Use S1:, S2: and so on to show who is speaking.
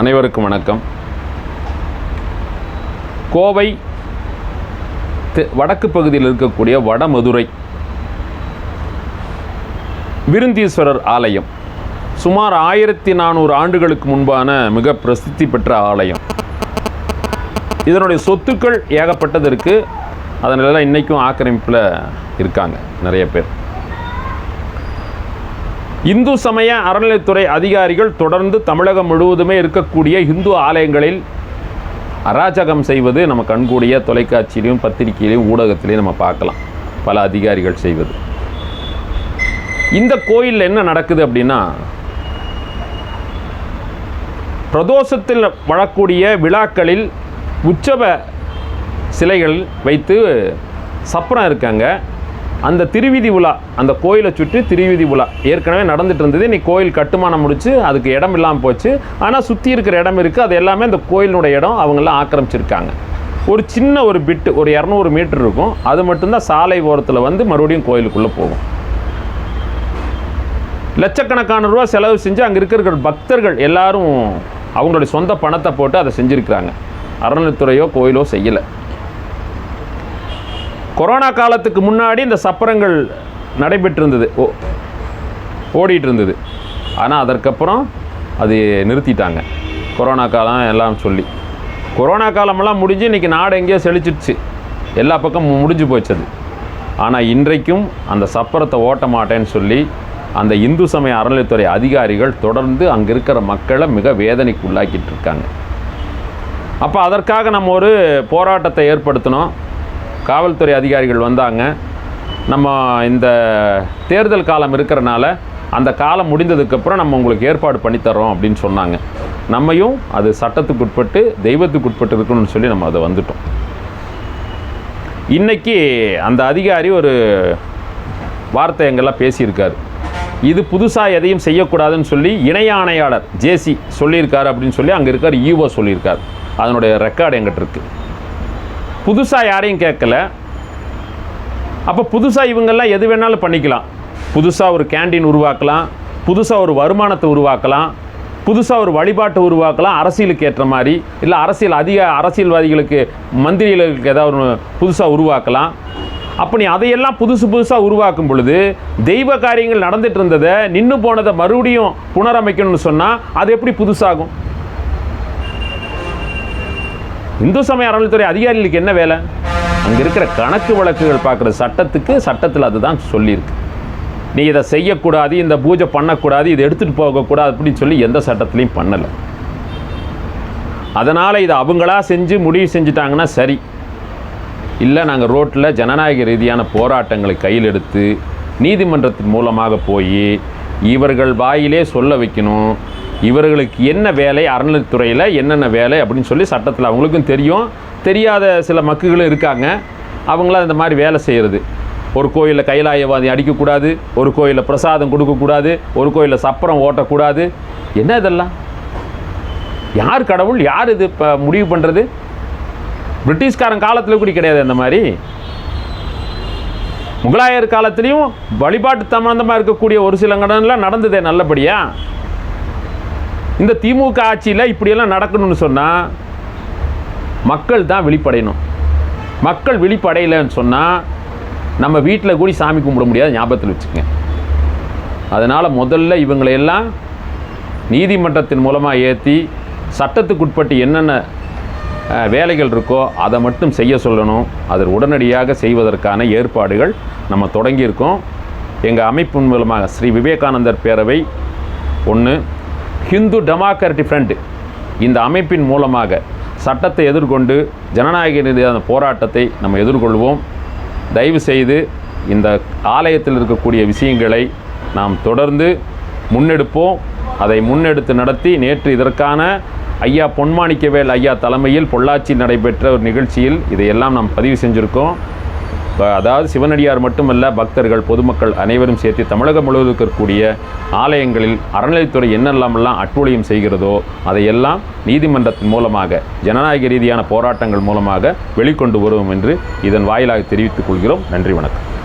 S1: அனைவருக்கும் வணக்கம். கோவை வடக்கு பகுதியில் இருக்கக்கூடிய வடமதுரை விருந்தீஸ்வரர் ஆலயம். சுமார் ஆயிரத்தி நானூறு ஆண்டுகளுக்கு முன்பான மிக பிரசித்தி பெற்ற ஆலயம். இதனுடைய சொத்துக்கள் ஏகப்பட்டது இருக்குது அதனால இன்றைக்கும் ஆக்கிரமிப்பில் இருக்காங்க நிறைய பேர். இந்து சமய அறநிலைத்துறை அதிகாரிகள் தொடர்ந்து தமிழகம் முழுவதுமே இருக்கக்கூடிய இந்து ஆலயங்களில் அராஜகம் செய்வது நம்ம கண்கூடிய தொலைக்காட்சியிலையும் பத்திரிகையிலையும் ஊடகத்திலையும் நம்ம பார்க்கலாம். பல அதிகாரிகள் செய்வது. இந்த கோயிலில் என்ன நடக்குது அப்படின்னா பிரதோஷத்தில் வழக்கூடிய விழாக்களில் உற்சவ சிலைகள் வைத்து சப்பரம் இருக்காங்க. அந்த திருவிதி உலா அந்த கோயிலை சுற்றி திருவிதி உலா. ஏற்கனவே நடந்துட்டு இருந்தது இன்னைக்கு கோயில் கட்டுமானம் முடிச்சு அதுக்கு இடம் இல்லாமல் போச்சு. ஆனால் சுற்றி இருக்கிற இடம் இருக்குது அது எல்லாமே அந்த கோயிலினுடைய இடம் அவங்கெல்லாம் ஆக்கிரமிச்சிருக்காங்க. ஒரு சின்ன ஒரு பிட்டு ஒரு இரநூறு மீட்டர் இருக்கும். அது மட்டும்தான் சாலை ஓரத்தில் வந்து மறுபடியும் கோயிலுக்குள்ளே போகும். லட்சக்கணக்கான ரூபா செலவு செஞ்சு அங்கே இருக்கிற பக்தர்கள் எல்லாரும் அவங்களுடைய சொந்த பணத்தை போட்டு அதை செஞ்சுருக்கிறாங்க. அறநிலைத்துறையோ கோயிலோ செய்யலை. கொரோனா காலத்துக்கு முன்னாடி இந்த சப்பரங்கள் நடைபெற்றிருந்தது. ஓ ஓடிட்டு இருந்தது ஆனால் அதற்கப்புறம் அது நிறுத்திட்டாங்க. கொரோனா காலம் எல்லாம் சொல்லி. கொரோனா காலமெல்லாம் முடிஞ்சு இன்றைக்கி நாடு எங்கேயோ செழிச்சிடுச்சு எல்லா பக்கமும் முடிஞ்சு போச்சு அது ஆனால் இன்றைக்கும் அந்த சப்பரத்தை ஓட்ட மாட்டேன்னு சொல்லி அந்த இந்து சமய அறநிலைத்துறை அதிகாரிகள் தொடர்ந்து அங்கே இருக்கிற மக்களை மிக வேதனைக்கு உள்ளாக்கிட்டு இருக்காங்க. அப்போ அதற்காக நம்ம ஒரு போராட்டத்தை ஏற்படுத்தினோம். காவல்துறை அதிகாரிகள் வந்தாங்க. நம்ம இந்த தேர்தல் காலம் இருக்கிறனால அந்த காலம் முடிந்ததுக்கப்புறம் நம்ம உங்களுக்கு ஏற்பாடு பண்ணித்தரோம் அப்படின்னு சொன்னாங்க. நம்மையும் அது சட்டத்துக்கு உட்பட்டு தெய்வத்துக்கு உட்பட்டு இருக்கணும்னு சொல்லி நம்ம அதை வந்துட்டோம். இன்றைக்கி அந்த அதிகாரி ஒரு வார்த்தை எங்கெல்லாம் பேசியிருக்காரு. இது புதுசாக எதையும் செய்யக்கூடாதுன்னு சொல்லி இணை ஆணையாளர் ஜேசி சொல்லியிருக்காரு அப்படின்னு சொல்லி அங்கே இருக்கார் ஈஓ சொல்லியிருக்கார். அதனுடைய ரெக்கார்டு எங்கிட்ட இருக்குது புதுசாக யாரையும் கேட்கல. அப்போ புதுசாக இவங்கெல்லாம் எது வேணாலும் பண்ணிக்கலாம். புதுசாக ஒரு கேண்டீன் உருவாக்கலாம். புதுசாக ஒரு வருமானத்தை உருவாக்கலாம். புதுசாக ஒரு வழிபாட்டை உருவாக்கலாம். அரசியலுக்கு ஏற்ற மாதிரி. இல்லை அரசியல் அதிக அரசியல்வாதிகளுக்கு மந்திரிகளுக்கு ஏதாவது ஒன்று புதுசாக உருவாக்கலாம். அப்போ நீ அதையெல்லாம் புதுசு புதுசாக உருவாக்கும் பொழுது தெய்வ காரியங்கள் நடந்துட்டு இருந்ததை நின்று போனதை மறுபடியும் புனரமைக்கணும்னு சொன்னால் அது எப்படி புதுசாகும்? இந்து சமய அறநிலைத்துறை அதிகாரிகளுக்கு என்ன வேலை? அங்கே இருக்கிற கணக்கு வழக்குகள் பார்க்குற சட்டத்துக்கு சட்டத்தில் அதுதான் சொல்லியிருக்கு. நீ இதை செய்யக்கூடாது இந்த பூஜை பண்ணக்கூடாது இதை எடுத்துகிட்டு போகக்கூடாது அப்படின்னு சொல்லி எந்த சட்டத்துலையும் பண்ணலை. அதனால் இதை அவங்களா செஞ்சு முடிவு செஞ்சுட்டாங்கன்னா சரி. இல்லை நாங்கள் ரோட்டில் ஜனநாயக ரீதியான போராட்டங்களை கையில் எடுத்து நீதிமன்றத்தின் மூலமாக போய் இவர்கள் வாயிலே சொல்ல வைக்கணும். இவர்களுக்கு என்ன வேலை அறநிலைத்துறையில் என்னென்ன வேலை அப்படின்னு சொல்லி சட்டத்தில் அவங்களுக்கும் தெரியும். தெரியாத சில மக்குகளும் இருக்காங்க. அவங்களாம் இந்த மாதிரி வேலை செய்கிறது ஒரு கோயிலில் கைலாயவாதி அடிக்கக்கூடாது ஒரு கோயிலில் பிரசாதம் கொடுக்கக்கூடாது ஒரு கோயிலில் சப்பரம் ஓட்டக்கூடாது. என்ன இதெல்லாம்? யார் கடவுள்? யார் இது இப்போ முடிவு பண்ணுறது பிரிட்டிஷ்காரன் காலத்தில் கூட கிடையாது அந்த மாதிரி. முகலாயர் காலத்துலேயும் வழிபாட்டு சம்பந்தமாக இருக்கக்கூடிய ஒரு சில கடன்லாம் நடந்ததே நல்லபடியாக இந்த திமுக ஆட்சியில் இப்படியெல்லாம் நடக்கணும்னு சொன்னால் மக்கள் தான் விழிப்படையணும். மக்கள் விழிப்படையலைன்னு சொன்னால் நம்ம வீட்டில் கூடி சாமி கும்பிட முடியாது ஞாபகத்தில் வச்சுக்கங்க. அதனால் முதல்ல இவங்களையெல்லாம் நீதிமன்றத்தின் மூலமாக ஏற்றி சட்டத்துக்குட்பட்டு என்னென்ன வேலைகள் இருக்கோ அதை மட்டும் செய்ய சொல்லணும். அதை உடனடியாக செய்வதற்கான ஏற்பாடுகள் நம்ம தொடங்கியிருக்கோம். எங்கள் அமைப்பின் மூலமாக ஸ்ரீ விவேகானந்தர் பேரவை ஒன்று ஹிந்து டெமோக்ராட்டிக் ஃப்ரண்ட் இந்த அமைப்பின் மூலமாக சட்டத்தை எதிர்கொண்டு ஜனநாயக ரீதியான போராட்டத்தை நம்ம எதிர்கொள்வோம். தயவு செய்து இந்த ஆலயத்தில் இருக்கக்கூடிய விஷயங்களை நாம் தொடர்ந்து முன்னெடுப்போம். அதை முன்னெடுத்து நடத்தி நேற்று இதற்கான ஐயா பொன்மாணிக்கவேல் ஐயா தலைமையில் பொள்ளாச்சியில் நடைபெற்ற ஒரு நிகழ்ச்சியில் இதையெல்லாம் நாம் பதிவு செஞ்சுருக்கோம். அதாவது சிவனடியார் மட்டுமல்ல பக்தர்கள் பொதுமக்கள் அனைவரும் சேர்த்து தமிழகம் முழுவதும் இருக்கக்கூடிய ஆலயங்களில் அறநிலைத்துறை என்னெல்லாமெல்லாம் அட்டூழியம் செய்கிறதோ அதையெல்லாம் நீதிமன்றத்தின் மூலமாக ஜனநாயக ரீதியான போராட்டங்கள் மூலமாக வெளிக்கொண்டு வருவோம் என்று இதன் வாயிலாக தெரிவித்துக் கொள்கிறோம். நன்றி வணக்கம்.